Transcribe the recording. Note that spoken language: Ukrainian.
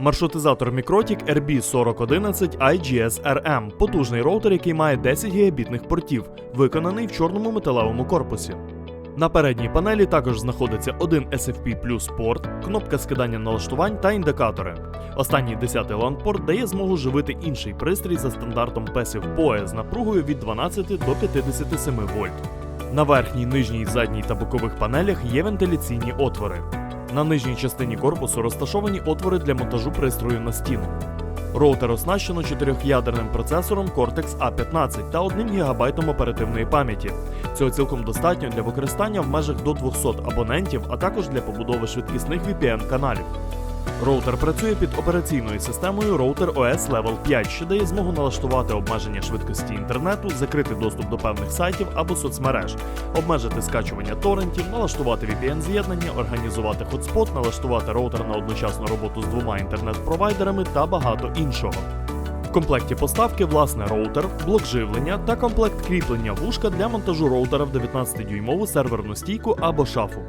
Маршрутизатор Mikrotik RB4011 IGS RM – потужний роутер, який має 10 гігабітних портів, виконаний в чорному металевому корпусі. На передній панелі також знаходиться один SFP Plus порт, кнопка скидання налаштувань та індикатори. Останній 10-й LAN-порт дає змогу живити інший пристрій за стандартом PASIV PoE з напругою від 12 до 57 вольт. На верхній, нижній, задній та бокових панелях є вентиляційні отвори. На нижній частині корпусу розташовані отвори для монтажу пристрою на стіну. Роутер оснащено 4-ядерним процесором Cortex A15 та 1 ГБ оперативної пам'яті. Цього цілком достатньо для використання в межах до 200 абонентів, а також для побудови швидкісних VPN-каналів. Роутер працює під операційною системою Router OS Level 5, що дає змогу налаштувати обмеження швидкості інтернету, закрити доступ до певних сайтів або соцмереж, обмежити скачування торрентів, налаштувати VPN-з'єднання, організувати хотспот, налаштувати роутер на одночасну роботу з двома інтернет-провайдерами та багато іншого. В комплекті поставки власне роутер, блок живлення та комплект кріплення вушка для монтажу роутера в 19-дюймову серверну стійку або шафу.